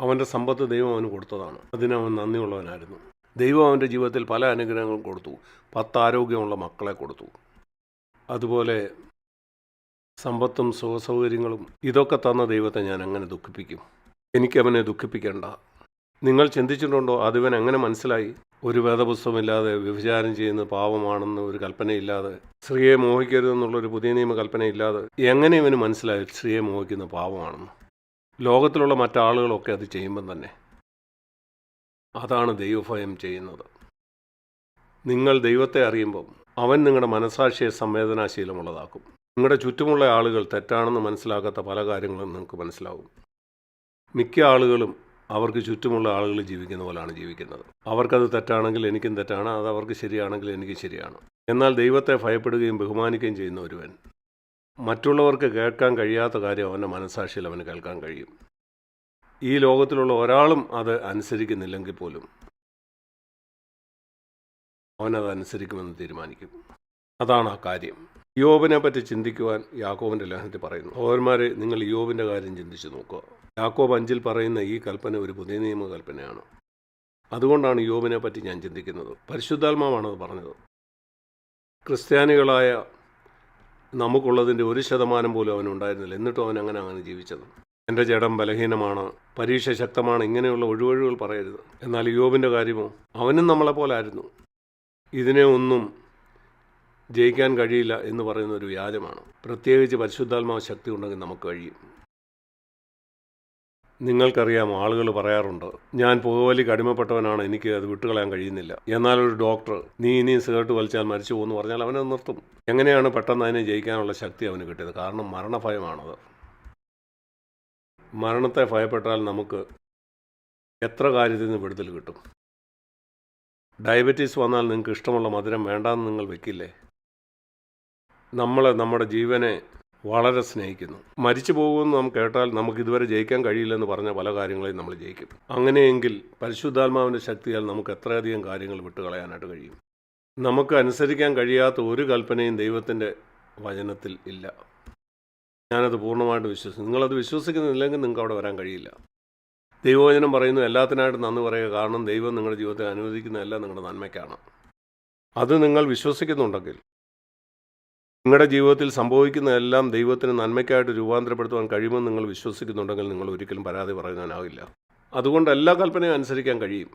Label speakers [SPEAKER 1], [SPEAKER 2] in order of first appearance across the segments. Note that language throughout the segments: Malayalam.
[SPEAKER 1] അവന്റെ സമ്പത്ത് ദൈവം അവന് കൊടുത്തതാണ്. അതിനവൻ നന്ദിയുള്ളവനായിരുന്നു. ദൈവം അവന്റെ ജീവിതത്തിൽ പല അനുഗ്രഹങ്ങളും കൊടുത്തു. പത്ത് ആരോഗ്യമുള്ള മക്കളെ കൊടുത്തു. അതുപോലെ സമ്പത്തും സുഖസൗകര്യങ്ങളും ഇതൊക്കെ തന്ന ദൈവത്തെ ഞാൻ അങ്ങനെ ദുഃഖിപ്പിക്കും. എനിക്കവനെ ദുഃഖിപ്പിക്കേണ്ട. നിങ്ങൾ ചിന്തിച്ചിട്ടുണ്ടോ? അതിവൻ എങ്ങനെ മനസ്സിലായി? ഒരു വേദപുസ്തകമില്ലാതെ വ്യഭിചാരം ചെയ്യുന്ന പാവമാണെന്ന് ഒരു കൽപ്പനയില്ലാതെ സ്ത്രീയെ മോഹിക്കരുതെന്നുള്ളൊരു പുതിയ നിയമ കൽപ്പനയില്ലാതെ എങ്ങനെ ഇവന് മനസ്സിലായി സ്ത്രീയെ മോഹിക്കുന്ന പാവമാണെന്ന്? ലോകത്തിലുള്ള മറ്റാളുകളൊക്കെ അത് ചെയ്യുമ്പം തന്നെ അതാണ് ദൈവഭയം ചെയ്യുന്നത്. നിങ്ങൾ ദൈവത്തെ അറിയുമ്പം അവൻ നിങ്ങളുടെ മനസാക്ഷിയെ സംവേദനാശീലമുള്ളതാക്കും. നിങ്ങളുടെ ചുറ്റുമുള്ള ആളുകൾ തെറ്റാണെന്ന് മനസ്സിലാക്കാത്ത പല കാര്യങ്ങളും നിങ്ങൾക്ക് മനസ്സിലാവും. മിക്ക ആളുകളും അവർക്ക് ചുറ്റുമുള്ള ആളുകൾ ജീവിക്കുന്ന പോലെയാണ് ജീവിക്കുന്നത്. അവർക്കത് തെറ്റാണെങ്കിൽ എനിക്കും തെറ്റാണ് അത് അവർക്ക് ശരിയാണെങ്കിൽ എനിക്ക് ശരിയാണ്. എന്നാൽ ദൈവത്തെ ഭയപ്പെടുകയും ബഹുമാനിക്കുകയും ചെയ്യുന്ന ഒരുവൻ മറ്റുള്ളവർക്ക് കേൾക്കാൻ കഴിയാത്ത കാര്യം അവന്റെ മനസാക്ഷിയിൽ അവന് കേൾക്കാൻ കഴിയും. ഈ ലോകത്തിലുള്ള ഒരാളും അത് അനുസരിക്കുന്നില്ലെങ്കിൽ പോലും അവനത് അനുസരിക്കുമെന്ന് തീരുമാനിക്കും. അതാണ് ആ കാര്യം. യോബിനെ പറ്റി ചിന്തിക്കുവാൻ യാക്കോബിന്റെ ലേഖനത്തിൽ പറയുന്നു. പൗരന്മാരെ നിങ്ങൾ യോബിന്റെ കാര്യം ചിന്തിച്ചു നോക്കുക. യാക്കോബ് അഞ്ചിൽ പറയുന്ന ഈ കൽപ്പന ഒരു പുതിയ നിയമ കൽപ്പനയാണ് അതുകൊണ്ടാണ് യോബിനെ പറ്റി ഞാൻ ചിന്തിക്കുന്നത്. പരിശുദ്ധാത്മാവാണത് പറഞ്ഞത്. ക്രിസ്ത്യാനികളായ നമുക്കുള്ളതിന്റെ ഒരു ശതമാനം പോലും അവനുണ്ടായിരുന്നില്ല എന്നിട്ടും അവൻ അങ്ങനെ അങ്ങനെ ജീവിച്ചത്. എന്റെ ജഡം ബലഹീനമാണ്. പരീക്ഷ ശക്തമാണ്. ഇങ്ങനെയുള്ള ഒഴിവൊഴിവുകൾ പറയരുത്. എന്നാൽ യോബിന്റെ കാര്യമോ? അവനും നമ്മളെപ്പോലെ ആയിരുന്നു. ഇതിനെ ഒന്നും ജയിക്കാൻ കഴിയില്ല എന്ന് പറയുന്ന ഒരു വ്യാജമാണ്. പ്രത്യേകിച്ച് പരിശുദ്ധാത്മാവ് ശക്തി ഉണ്ടെങ്കിൽ നമുക്ക് കഴിയും. നിങ്ങൾക്കറിയാം ആളുകൾ പറയാറുണ്ട് ഞാൻ പുകവലിക്ക് അടിമപ്പെട്ടവനാണ് എനിക്ക് അത് വിട്ടുകളയാൻ കഴിയുന്നില്ല. എന്നാൽ ഒരു ഡോക്ടർ നീ ഇനി സിഗരറ്റ് വലിച്ചാൽ മരിച്ചു പോകുമെന്ന് പറഞ്ഞാൽ അവനെ നിർത്തും. എങ്ങനെയാണ് പെട്ടെന്ന് അതിനെ ജയിക്കാനുള്ള ശക്തി അവന് കിട്ടിയത്? കാരണം മരണഭയമാണത്. മരണത്തെ ഭയപ്പെട്ടാൽ നമുക്ക് എത്ര കാര്യത്തിൽ നിന്ന് വിടുതൽ കിട്ടും? ഡയബറ്റീസ് വന്നാൽ നിങ്ങൾക്ക് ഇഷ്ടമുള്ള മധുരം വേണ്ടാന്ന് നിങ്ങൾ വെക്കില്ലേ? നമ്മൾ നമ്മുടെ ജീവനെ വളരെ സ്നേഹിക്കുന്നു. മരിച്ചു പോകുമെന്ന് നാം കേട്ടാൽ നമുക്ക് ഇതുവരെ ജയിക്കാൻ കഴിയില്ലെന്ന് പറഞ്ഞ പല കാര്യങ്ങളെയും നമ്മൾ ജയിക്കും. അങ്ങനെയെങ്കിൽ പരിശുദ്ധാത്മാവിന്റെ ശക്തിയാൽ നമുക്ക് എത്രയധികം കാര്യങ്ങൾ വിട്ടുകളയാനായിട്ട് കഴിയും? നമുക്ക് അനുസരിക്കാൻ കഴിയാത്ത ഒരു കൽപ്പനയും ദൈവത്തിന്റെ വചനത്തിൽ ഇല്ല. ഞാനത് പൂർണമായിട്ട് വിശ്വസിക്കുന്നു. നിങ്ങളത് വിശ്വസിക്കുന്നില്ലെങ്കിൽ നിങ്ങൾക്ക് അവിടെ വരാൻ കഴിയില്ല. ദൈവവചനം പറയുന്നു എല്ലാത്തിനായിട്ട് നന്ദി പറയുക. കാരണം ദൈവം നിങ്ങളുടെ ജീവിതത്തെ അനുവദിക്കുന്ന എല്ലാം നിങ്ങളുടെ നന്മയ്ക്കാണ്. അത് നിങ്ങൾ വിശ്വസിക്കുന്നുണ്ടെങ്കിൽ നിങ്ങളുടെ ജീവിതത്തിൽ സംഭവിക്കുന്നതെല്ലാം ദൈവത്തിന് നന്മയ്ക്കായിട്ട് രൂപാന്തരപ്പെടുത്തുവാൻ കഴിയുമെന്ന് നിങ്ങൾ വിശ്വസിക്കുന്നുണ്ടെങ്കിൽ നിങ്ങൾ ഒരിക്കലും പരാതി പറയാനാവില്ല. അതുകൊണ്ട് എല്ലാ കൽപ്പനയും അനുസരിക്കാൻ കഴിയും.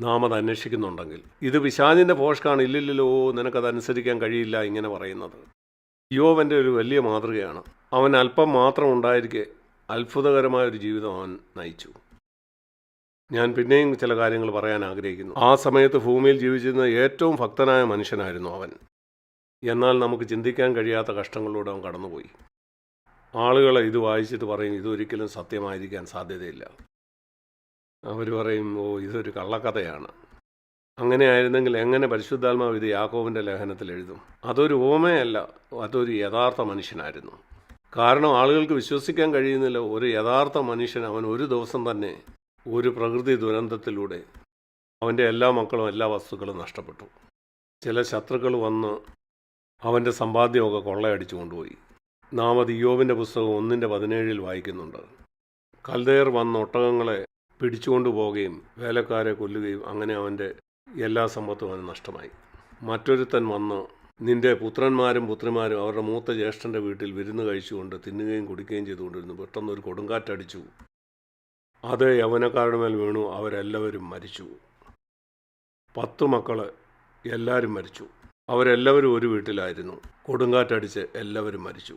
[SPEAKER 1] നാം അത് അന്വേഷിക്കുന്നുണ്ടെങ്കിൽ. ഇത് വിശാലിന്റെ പോഷ്കാണ്. ഇല്ലില്ലല്ലോ നിനക്കത് അനുസരിക്കാൻ കഴിയില്ല ഇങ്ങനെ പറയുന്നത്. യോവന്റെ ഒരു വലിയ മാതൃകയാണ്. അവൻ അല്പം മാത്രം ഉണ്ടായിരിക്കെ അത്ഭുതകരമായ ഒരു ജീവിതം അവൻ നയിച്ചു. ഞാൻ പിന്നെയും ചില കാര്യങ്ങൾ പറയാൻ ആഗ്രഹിക്കുന്നു. ആ സമയത്ത് ഭൂമിയിൽ ജീവിച്ചിരുന്ന ഏറ്റവും ഭക്തനായ മനുഷ്യനായിരുന്നു അവൻ. എന്നാൽ നമുക്ക് ചിന്തിക്കാൻ കഴിയാത്ത കഷ്ടങ്ങളിലൂടെ അവൻ കടന്നുപോയി. ആളുകൾ ഇത് വായിച്ചിട്ട് പറയും ഇതൊരിക്കലും സത്യമായിരിക്കാൻ സാധ്യതയില്ല. അവർ പറയും ഓ ഇതൊരു കള്ളക്കഥയാണ്. അങ്ങനെയായിരുന്നെങ്കിൽ എങ്ങനെ പരിശുദ്ധാത്മാവ് ഇത് യാക്കോവിന്റെ ലേഖനത്തിൽ എഴുതും? അതൊരു ഓമയല്ല അതൊരു യഥാർത്ഥ മനുഷ്യനായിരുന്നു. കാരണം ആളുകൾക്ക് വിശ്വസിക്കാൻ കഴിയുന്നില്ല ഒരു യഥാർത്ഥ മനുഷ്യൻ അവൻ ഒരു ദിവസം തന്നെ ഒരു പ്രകൃതി ദുരന്തത്തിലൂടെ അവന്റെ എല്ലാ മക്കളും എല്ലാ വസ്തുക്കളും നഷ്ടപ്പെട്ടു. ചില ശത്രുക്കൾ വന്ന് അവന്റെ സമ്പാദ്യമൊക്കെ കൊള്ളയടിച്ചു കൊണ്ടുപോയി. നാം അത് യോവിന്റെ പുസ്തകം ഒന്നിന്റെ പതിനേഴിൽ വായിക്കുന്നുണ്ട്. കൽദേർ വന്ന് ഒട്ടകങ്ങളെ പിടിച്ചുകൊണ്ടു പോവുകയും വേലക്കാരെ കൊല്ലുകയും അങ്ങനെ അവന്റെ എല്ലാ സമ്പത്തും അവന് നഷ്ടമായി. മറ്റൊരുത്തൻ വന്ന് നിന്റെ പുത്രന്മാരും പുത്രിമാരും അവരുടെ മൂത്ത ജ്യേഷ്ഠന്റെ വീട്ടിൽ വിരുന്ന് കഴിച്ചുകൊണ്ട് തിന്നുകയും കുടിക്കുകയും ചെയ്തുകൊണ്ടിരുന്നു. പെട്ടെന്ന് ഒരു കൊടുങ്കാറ്റടിച്ചു. അത് യൗവനക്കാരുടെ മേൽ വീണു. അവരെല്ലാവരും മരിച്ചു. പത്തു മക്കൾ എല്ലാവരും മരിച്ചു. അവരെല്ലാവരും ഒരു വീട്ടിലായിരുന്നു. കൊടുങ്കാറ്റടിച്ച് എല്ലാവരും മരിച്ചു.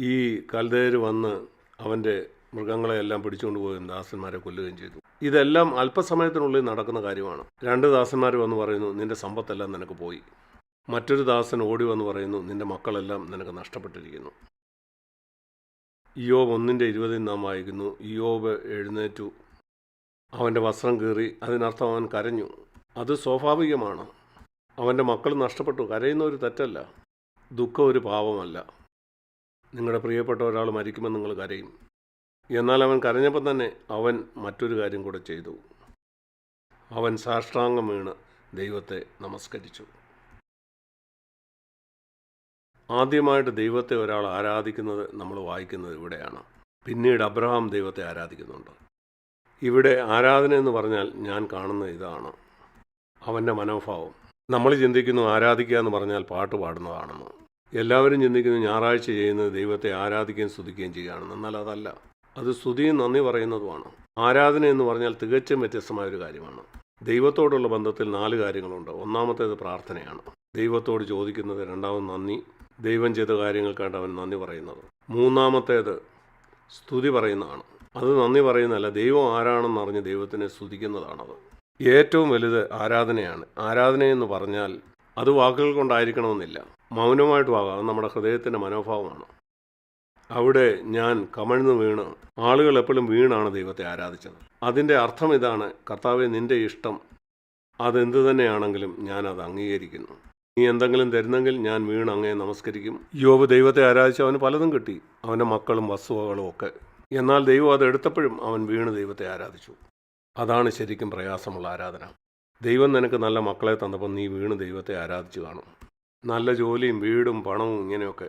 [SPEAKER 1] ഈ കൽദേര് വന്ന് അവന്റെ മൃഗങ്ങളെയെല്ലാം പിടിച്ചുകൊണ്ട് പോവുകയും ദാസന്മാരെ കൊല്ലുകയും ചെയ്തു. ഇതെല്ലാം അല്പസമയത്തിനുള്ളിൽ നടക്കുന്ന കാര്യമാണ്. രണ്ട് ദാസന്മാർ വന്ന് പറയുന്നു നിന്റെ സമ്പത്തെല്ലാം നിനക്ക് പോയി. മറ്റൊരു ദാസൻ ഓടി വന്ന് പറയുന്നു നിന്റെ മക്കളെല്ലാം നിനക്ക് നഷ്ടപ്പെട്ടിരിക്കുന്നു. ഇയോബ് ഒന്നിന്റെ ഇരുപതിൽ നാം വായിക്കുന്നു ഇയോബ് എഴുന്നേറ്റു. അവന്റെ വസ്ത്രം കീറി അതിനർത്ഥം അവൻ കരഞ്ഞു. അത് സ്വാഭാവികമാണ്. അവന്റെ മക്കൾ നഷ്ടപ്പെട്ടു. കരയുന്ന ഒരു തെറ്റല്ല. ദുഃഖം ഒരു പാവമല്ല നിങ്ങളുടെ പ്രിയപ്പെട്ട ഒരാൾ മരിക്കുമെന്ന് നിങ്ങൾ കരയും. എന്നാൽ അവൻ കരഞ്ഞപ്പം തന്നെ അവൻ മറ്റൊരു കാര്യം കൂടെ ചെയ്തു. അവൻ സാഷ്ടാംഗം വീണ് ദൈവത്തെ നമസ്കരിച്ചു. ആദ്യമായിട്ട് ദൈവത്തെ ഒരാൾ ആരാധിക്കുന്നത് നമ്മൾ വായിക്കുന്നത് ഇവിടെയാണ്. പിന്നീട് അബ്രഹാം ദൈവത്തെ ആരാധിക്കുന്നുണ്ട്. ഇവിടെ ആരാധന എന്ന് പറഞ്ഞാൽ ഞാൻ കാണുന്ന ഇതാണ്. അവന്റെ മനോഭാവം. നമ്മൾ ചിന്തിക്കുന്നു ആരാധിക്കുക എന്ന് പറഞ്ഞാൽ പാട്ട് പാടുന്നതാണെന്ന്. എല്ലാവരും ചിന്തിക്കുന്നു ഞായറാഴ്ച ചെയ്യുന്നത് ദൈവത്തെ ആരാധിക്കുകയും സ്തുതിക്കുകയും ചെയ്യുകയാണെന്ന്. എന്നാൽ അതല്ല. അത് സ്തുതിയും നന്ദി പറയുന്നതുമാണ്. ആരാധന എന്ന് പറഞ്ഞാൽ തികച്ചും വ്യത്യസ്തമായ ഒരു കാര്യമാണ്. ദൈവത്തോടുള്ള ബന്ധത്തിൽ നാല് കാര്യങ്ങളുണ്ട്. ഒന്നാമത്തേത് പ്രാർത്ഥനയാണ്. ദൈവത്തോട് ചോദിക്കുന്നത് രണ്ടാമത് നന്ദി. ദൈവം ചെയ്ത കാര്യങ്ങൾക്കായിട്ട് അവൻ നന്ദി പറയുന്നത്. മൂന്നാമത്തേത് സ്തുതി പറയുന്നതാണ്. അത് നന്ദി പറയുന്നതല്ല. ദൈവം ആരാണെന്ന് അറിഞ്ഞ് ദൈവത്തിനെ സ്തുതിക്കുന്നതാണത്. ഏറ്റവും വലുത് ആരാധനയാണ്. ആരാധന എന്ന് പറഞ്ഞാൽ അത് വാക്കുകൾ കൊണ്ടായിരിക്കണമെന്നില്ല. മൗനമായിട്ട് ആകാം അത് നമ്മുടെ ഹൃദയത്തിന്റെ മനോഭാവമാണ്. അവിടെ ഞാൻ കമഴ്ന്നു വീണ് ആളുകൾ എപ്പോഴും വീണാണ് ദൈവത്തെ ആരാധിച്ചത്. അതിന്റെ അർത്ഥം ഇതാണ് കർത്താവെ നിന്റെ ഇഷ്ടം അതെന്ത് തന്നെയാണെങ്കിലും ഞാൻ അത് അംഗീകരിക്കുന്നു. നീ എന്തെങ്കിലും തരുന്നെങ്കിൽ ഞാൻ വീണ് അങ്ങേ നമസ്കരിക്കും. യോബ് ദൈവത്തെ ആരാധിച്ച് അവന് പലതും കിട്ടി. അവന്റെ മക്കളും വസ്തുവകളും ഒക്കെ. എന്നാൽ ദൈവം അത് എടുത്തപ്പോഴും അവൻ വീണ് ദൈവത്തെ ആരാധിച്ചു. അതാണ് ശരിക്കും പ്രയാസമുള്ള ആരാധന. ദൈവം നിനക്ക് നല്ല മക്കളെ തന്നപ്പോൾ നീ വീണ് ദൈവത്തെ ആരാധിച്ചു കാണും. നല്ല ജോലിയും വീടും പണവും ഇങ്ങനെയൊക്കെ.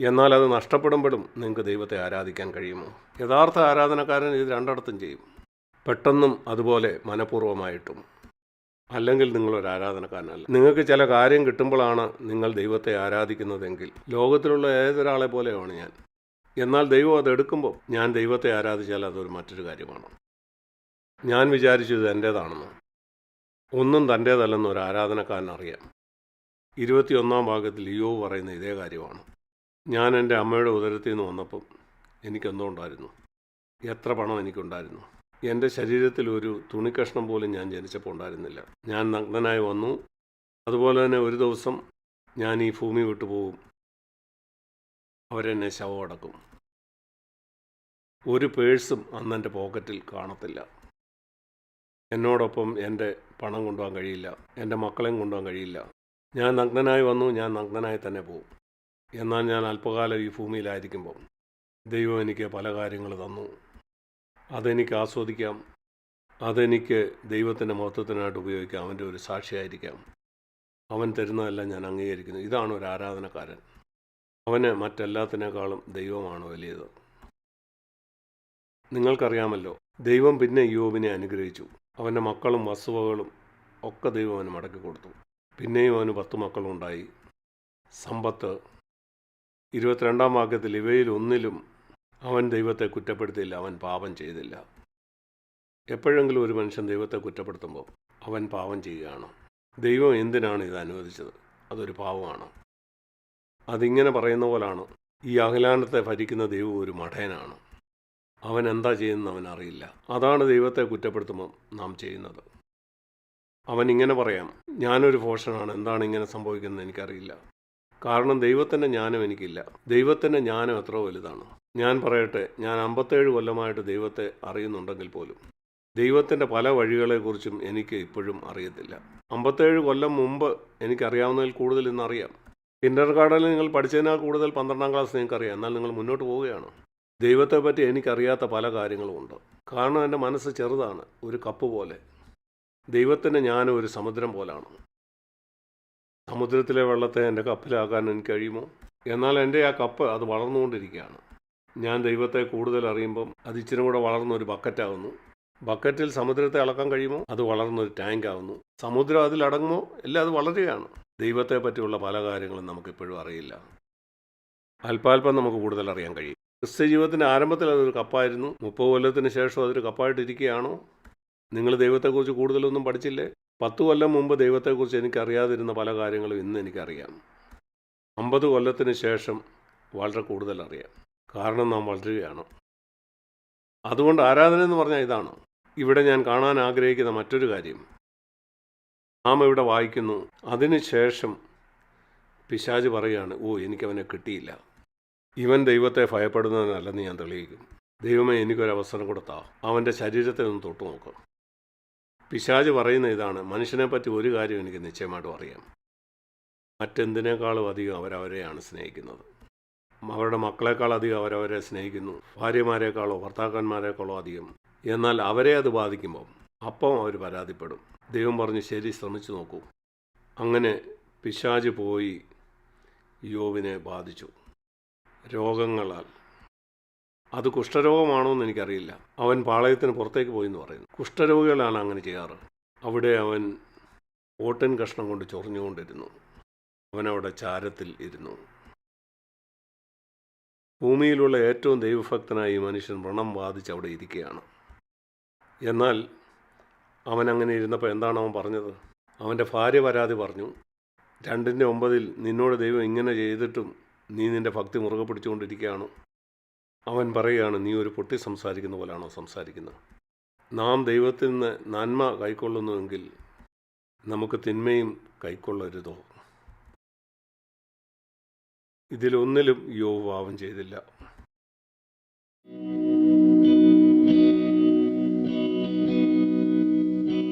[SPEAKER 1] എന്നാൽ അത് നഷ്ടപ്പെടുമ്പോഴും നിങ്ങൾക്ക് ദൈവത്തെ ആരാധിക്കാൻ കഴിയുമോ? യഥാർത്ഥ ആരാധനക്കാരൻ ഇത് രണ്ടിടത്തും ചെയ്യും. പെട്ടെന്നും അതുപോലെ മനഃപൂർവമായിട്ടും. അല്ലെങ്കിൽ നിങ്ങളൊരു ആരാധനക്കാരനല്ല. നിങ്ങൾക്ക് ചില കാര്യം കിട്ടുമ്പോഴാണ് നിങ്ങൾ ദൈവത്തെ ആരാധിക്കുന്നതെങ്കിൽ. ലോകത്തിലുള്ള ഏതൊരാളെ പോലെയാണ് ഞാൻ. എന്നാൽ ദൈവം അതെടുക്കുമ്പോൾ ഞാൻ ദൈവത്തെ ആരാധിച്ചാൽ അതൊരു മറ്റൊരു കാര്യമാണ്. ഞാൻ വിചാരിച്ചു ഇത് എന്റേതാണെന്ന് ഒന്നും തന്റേതല്ലെന്ന് ഒരു ആരാധനക്കാരൻ അറിയാം. ഇരുപത്തിയൊന്നാം ഭാഗത്തിൽ ലിയോ പറയുന്ന ഇതേ കാര്യമാണ്. ഞാൻ എന്റെ അമ്മയുടെ ഉദരത്തിൽ നിന്ന് വന്നപ്പം എനിക്കെന്തോ ഉണ്ടായിരുന്നു എത്ര പണം എനിക്കുണ്ടായിരുന്നു? എന്റെ ശരീരത്തിൽ ഒരു തുണിക്കഷ്ണം പോലും ഞാൻ ജനിച്ചപ്പോൾ ഉണ്ടായിരുന്നില്ല. ഞാൻ നഗ്നനായി വന്നു. അതുപോലെ തന്നെ ഒരു ദിവസം ഞാൻ ഈ ഭൂമി വിട്ടു പോകും അവരെന്നെ ശവം അടക്കും. ഒരു പേഴ്സും അന്ന് എന്റെ പോക്കറ്റിൽ കാണത്തില്ല. എന്നോടൊപ്പം എന്റെ പണം കൊണ്ടുപോകാൻ കഴിയില്ല. എന്റെ മക്കളെയും കൊണ്ടുപോകാൻ കഴിയില്ല. ഞാൻ നഗ്നനായി വന്നു ഞാൻ നഗ്നനായി തന്നെ പോകും എന്നാൽ ഞാൻ അല്പകാലം ഈ ഭൂമിയിലായിരിക്കുമ്പോൾ ദൈവം എനിക്ക് പല കാര്യങ്ങൾ തന്നു. അതെനിക്ക് ആസ്വദിക്കാം. അതെനിക്ക് ദൈവത്തിന്റെ മഹത്വത്തിനായിട്ട് ഉപയോഗിക്കാം. അവന്റെ ഒരു സാക്ഷിയായിരിക്കാം. അവൻ തരുന്നതെല്ലാം ഞാൻ അംഗീകരിക്കുന്നു. ഇതാണ് ഒരു ആരാധനക്കാരൻ. അവന് മറ്റെല്ലാത്തിനേക്കാളും ദൈവമാണ് വലിയത്? നിങ്ങൾക്കറിയാമല്ലോ ദൈവം പിന്നെ യോബിനെ അനുഗ്രഹിച്ചു. അവന്റെ മക്കളും വസ്തുവകളും ഒക്കെ ദൈവം അവന് മടക്കി കൊടുത്തു. പിന്നെയും അവന് പത്ത് മക്കളുണ്ടായി. സമ്പത്ത്. ഇരുപത്തിരണ്ടാം വാക്യത്തിൽ ഇവയിൽ ഒന്നിലും അവൻ ദൈവത്തെ കുറ്റപ്പെടുത്തിയില്ല അവൻ പാപം ചെയ്തില്ല. എപ്പോഴെങ്കിലും ഒരു മനുഷ്യൻ ദൈവത്തെ കുറ്റപ്പെടുത്തുമ്പോൾ അവൻ പാപം ചെയ്യുകയാണ്. ദൈവം എന്തിനാണ് ഇത് അനുവദിച്ചത്? അതൊരു പാവമാണ് അതിങ്ങനെ പറയുന്ന പോലാണ് ഈ അഖിലാണ്ടത്തെ ഭരിക്കുന്ന ദൈവം ഒരു മഠയനാണ് അവൻ എന്താ ചെയ്യുന്നത് അവൻ അറിയില്ല. അതാണ് ദൈവത്തെ കുറ്റപ്പെടുത്തുമ്പോൾ നാം ചെയ്യുന്നത്. അവൻ ഇങ്ങനെ പറയാം ഞാനൊരു ഫോഷനാണ് എന്താണ് ഇങ്ങനെ സംഭവിക്കുന്നത് എനിക്കറിയില്ല. കാരണം ദൈവത്തിന്റെ ജ്ഞാനം എനിക്കില്ല. ദൈവത്തിന്റെ ജ്ഞാനം എത്ര വലുതാണ്. ഞാൻ പറയട്ടെ ഞാൻ അമ്പത്തേഴ് കൊല്ലമായിട്ട് ദൈവത്തെ അറിയുന്നുണ്ടെങ്കിൽ പോലും ദൈവത്തിന്റെ പല വഴികളെക്കുറിച്ചും എനിക്ക് ഇപ്പോഴും അറിയത്തില്ല. അമ്പത്തേഴ് കൊല്ലം മുമ്പ് എനിക്കറിയാവുന്നതിൽ കൂടുതൽ ഇന്നറിയാം കിൻഡർ ഗാർഡനിൽ നിങ്ങൾ പഠിച്ചതിനാൽ കൂടുതൽ പന്ത്രണ്ടാം ക്ലാസ് നിങ്ങൾക്കറിയാം. എന്നാൽ നിങ്ങൾ മുന്നോട്ട് പോവുകയാണ്? ദൈവത്തെപ്പറ്റി എനിക്കറിയാത്ത പല കാര്യങ്ങളുമുണ്ട് കാരണം എന്റെ മനസ്സ് ചെറുതാണ് ഒരു കപ്പ് പോലെ. ദൈവത്തിന്റെ ഞാൻ ഒരു സമുദ്രം പോലാണ്. സമുദ്രത്തിലെ വെള്ളത്തെ എന്റെ കപ്പിലാക്കാൻ എനിക്ക് കഴിയുമോ? എന്നാൽ എന്റെ ആ കപ്പ് അത് വളർന്നുകൊണ്ടിരിക്കുകയാണ്. ഞാൻ ദൈവത്തെ കൂടുതൽ അറിയുമ്പം അത് ഇച്ചിരി കൂടെ വളർന്നൊരു ബക്കറ്റാവുന്നു ബക്കറ്റിൽ സമുദ്രത്തെ അളക്കാൻ കഴിയുമോ? അത് വളർന്നൊരു ടാങ്ക് ആവുന്നു സമുദ്രം അതിലടങ്ങുമോ എല്ലാം അത് വളരുകയാണ്. ദൈവത്തെ പറ്റിയുള്ള പല കാര്യങ്ങളും നമുക്കിപ്പോഴും അറിയില്ല. അല്പാൽപ്പം നമുക്ക് കൂടുതൽ അറിയാൻ കഴിയും. ക്രിസ്ത്യ ജീവിതത്തിന്റെ ആരംഭത്തിൽ അതൊരു കപ്പായിരുന്നു. മുപ്പത് കൊല്ലത്തിന് ശേഷം അതൊരു കപ്പായിട്ടിരിക്കുകയാണോ? നിങ്ങൾ ദൈവത്തെക്കുറിച്ച് കൂടുതലൊന്നും പഠിച്ചില്ലേ? പത്ത് കൊല്ലം മുമ്പ് ദൈവത്തെക്കുറിച്ച് എനിക്കറിയാതിരുന്ന പല കാര്യങ്ങളും ഇന്ന് എനിക്കറിയാം. അമ്പത് കൊല്ലത്തിന് ശേഷം വളരെ കൂടുതൽ അറിയാം കാരണം നാം വളരുകയാണ്. അതുകൊണ്ട് ആരാധന എന്ന് പറഞ്ഞാൽ ഇതാണ്? ഇവിടെ ഞാൻ കാണാൻ ആഗ്രഹിക്കുന്ന മറ്റൊരു കാര്യം. നാം ഇവിടെ വായിക്കുന്നു അതിനുശേഷം പിശാജ് പറയുകയാണ് ഓ എനിക്കവനെ കിട്ടിയില്ല. ഇവൻ ദൈവത്തെ ഭയപ്പെടുന്നതിനല്ലെന്ന് ഞാൻ തെളിയിക്കും. ദൈവമേ എനിക്കൊരവസരം കൊടുത്താ. അവന്റെ ശരീരത്തെ ഒന്ന് തൊട്ടു നോക്കുക പിശാജ് പറയുന്ന ഇതാണ്. മനുഷ്യനെപ്പറ്റി ഒരു കാര്യം എനിക്ക് നിശ്ചയമായിട്ടും അറിയാം. മറ്റെന്തിനേക്കാളും അധികം അവരവരെയാണ് സ്നേഹിക്കുന്നത്. അവരുടെ മക്കളെക്കാൾ അധികം അവരവരെ സ്നേഹിക്കുന്നു. ഭാര്യമാരെക്കാളോ ഭർത്താക്കന്മാരെക്കാളോ അധികം. എന്നാൽ അവരെ അത് ബാധിക്കുമ്പോൾ അപ്പം അവർ പരാതിപ്പെടും. ദൈവം പറഞ്ഞ് ശരി ശ്രമിച്ചു നോക്കൂ. അങ്ങനെ പിശാജ് പോയി യോവിനെ ബാധിച്ചു. രോഗങ്ങളാൽ. അത് കുഷ്ഠരോഗമാണോ എന്ന് എനിക്കറിയില്ല. അവൻ പാളയത്തിന് പുറത്തേക്ക് പോയി എന്ന് പറയുന്നു. കുഷ്ഠരോഗികളാണ് അങ്ങനെ ചെയ്യാറ്. അവിടെ അവൻ ഓട്ടൻ കഷ്ണം കൊണ്ട് ചൊറിഞ്ഞുകൊണ്ടിരുന്നു. അവനവിടെ ചാരത്തിൽ ഇരുന്നു. ഭൂമിയിലുള്ള ഏറ്റവും ദൈവഭക്തനായ ഈ മനുഷ്യൻ വ്രണം ബാധിച്ച് അവിടെ ഇരിക്കുകയാണ്. എന്നാൽ അവൻ അങ്ങനെ ഇരുന്നപ്പോൾ എന്താണ് അവൻ പറഞ്ഞത്? അവന്റെ ഭാര്യ പരാതി പറഞ്ഞു. രണ്ടിന്റെ ഒമ്പതിൽ നിന്നോട് ദൈവം ഇങ്ങനെ ചെയ്തിട്ടും നീ നിന്റെ ഭക്തി മുറുകെ പിടിച്ചുകൊണ്ടിരിക്കുകയാണ്? അവൻ പറയുകയാണ് നീ ഒരു പൊട്ടി സംസാരിക്കുന്ന പോലാണോ സംസാരിക്കുന്നത്? നാം ദൈവത്തിൽ നിന്ന് നന്മ കൈക്കൊള്ളുന്നുവെങ്കിൽ നമുക്ക് തിന്മയും കൈക്കൊള്ളരുതോ? ഇതിലൊന്നിലും യോവ് പാവം ചെയ്തില്ല.